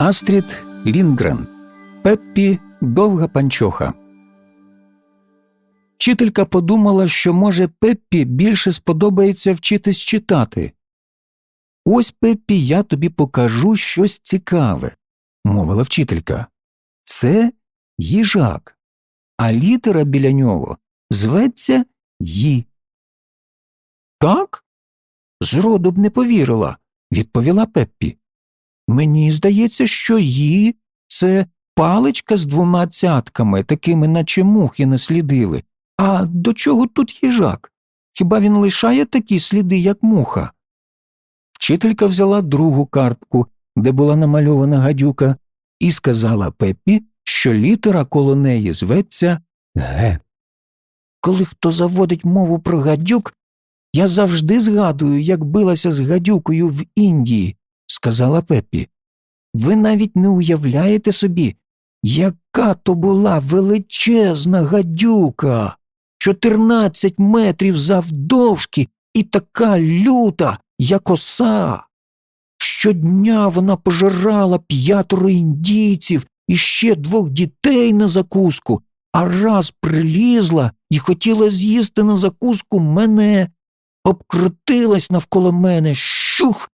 Астрід Лінгрен Пеппі Довга панчоха. Вчителька подумала, що, може, Пеппі більше сподобається вчитись читати. Ось, Пеппі, я тобі покажу щось цікаве, мовила вчителька. Це їжак, а літера біля нього зветься Ї. Так? Зроду б не повірила, відповіла Пеппі. Мені здається, що «ї» – це паличка з двома цятками, такими, наче мухи наслідили. А до чого тут їжак? Хіба він лишає такі сліди, як муха? Вчителька взяла другу картку, де була намальована гадюка, і сказала Пеппі, що літера коло неї зветься Г. Коли хто заводить мову про гадюк, я завжди згадую, як билася з гадюкою в Індії, сказала Пеппі. Ви навіть не уявляєте собі, яка то була величезна гадюка, чотирнадцять метрів завдовжки і така люта, як оса. Щодня вона пожирала п'ятеро індійців і ще двох дітей на закуску, а раз прилізла і хотіла з'їсти на закуску мене, обкрутилась навколо мене, щух,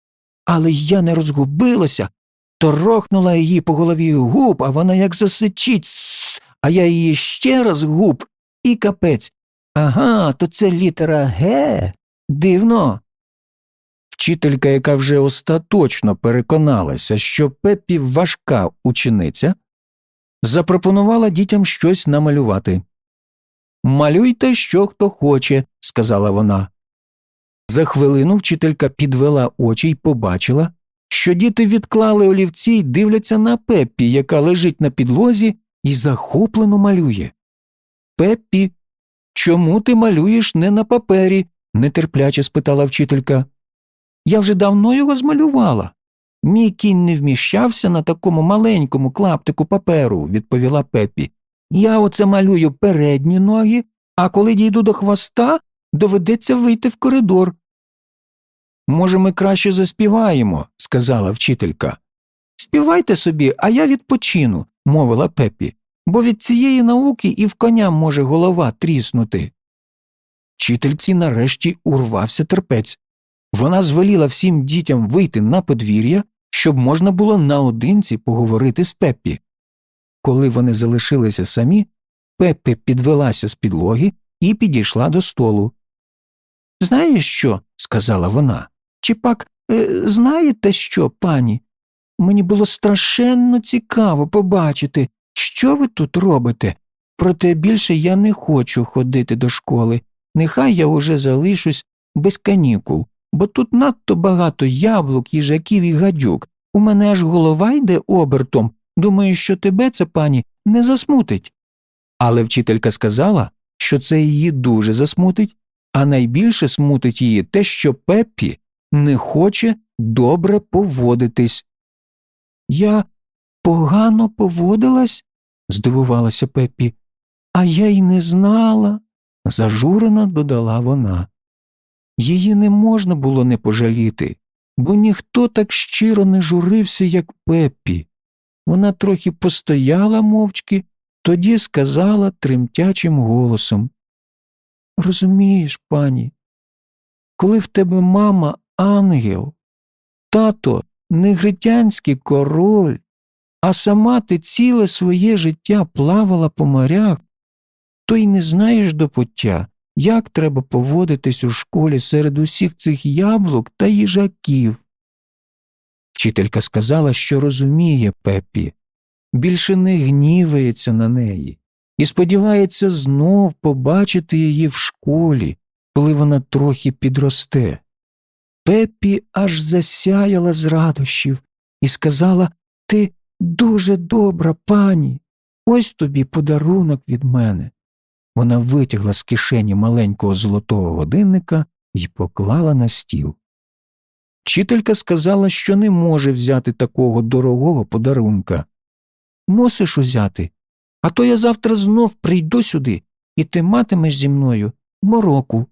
але я не розгубилася, торохнула її по голові губ, а вона як засичить, а я її ще раз губ і капець. Ага, то це літера Г. Дивно. Вчителька, яка вже остаточно переконалася, що Пеппі важка учениця, запропонувала дітям щось намалювати. Малюйте, що хто хоче, сказала вона. За хвилину вчителька підвела очі й побачила, що діти відклали олівці й дивляться на Пеппі, яка лежить на підлозі і захоплено малює. Пеппі, чому ти малюєш не на папері? нетерпляче спитала вчителька. Я вже давно його змалювала. Мій кінь не вміщався на такому маленькому клаптику паперу, відповіла Пеппі. Я оце малюю передні ноги, а коли дійду до хвоста, доведеться вийти в коридор. Може, ми краще заспіваємо, сказала вчителька. Співайте собі, а я відпочину, мовила Пеппі, бо від цієї науки і в коня може голова тріснути. Вчительці нарешті урвався терпець. Вона звеліла всім дітям вийти на подвір'я, щоб можна було наодинці поговорити з Пеппі. Коли вони залишилися самі, Пеппі підвелася з підлоги і підійшла до столу. Знаєш що? сказала вона. Чи пак е, знаєте що, пані? Мені було страшенно цікаво побачити, що ви тут робите. Проте більше я не хочу ходити до школи. Нехай я уже залишусь без канікул, бо тут надто багато яблук, їжаків і гадюк. У мене аж голова йде обертом. Думаю, що тебе це, пані, не засмутить. Але вчителька сказала, що це її дуже засмутить, а найбільше смутить її те, що Пеппі не хоче добре поводитись. Я погано поводилась? здивувалася Пеппі. А я й не знала, зажурено додала вона. Її не можна було не пожаліти, бо ніхто так щиро не журився, як Пеппі. Вона трохи постояла мовчки, тоді сказала тремтячим голосом Розумієш, пані, коли в тебе мама ангел, тато негритянський король, а сама ти ціле своє життя плавала по морях, то й не знаєш до пуття, як треба поводитись у школі серед усіх цих яблук та їжаків. Вчителька сказала, що розуміє Пеппі, більше не гнівається на неї і сподівається знов побачити її в школі, коли вона трохи підросте. Пеппі аж засяяла з радощів і сказала Ти дуже добра, пані, ось тобі подарунок від мене. Вона витягла з кишені маленького золотого годинника і поклала на стіл. Вчителька сказала, що не може взяти такого дорогого подарунка. Мусиш узяти, а то я завтра знов прийду сюди, і ти матимеш зі мною мороку.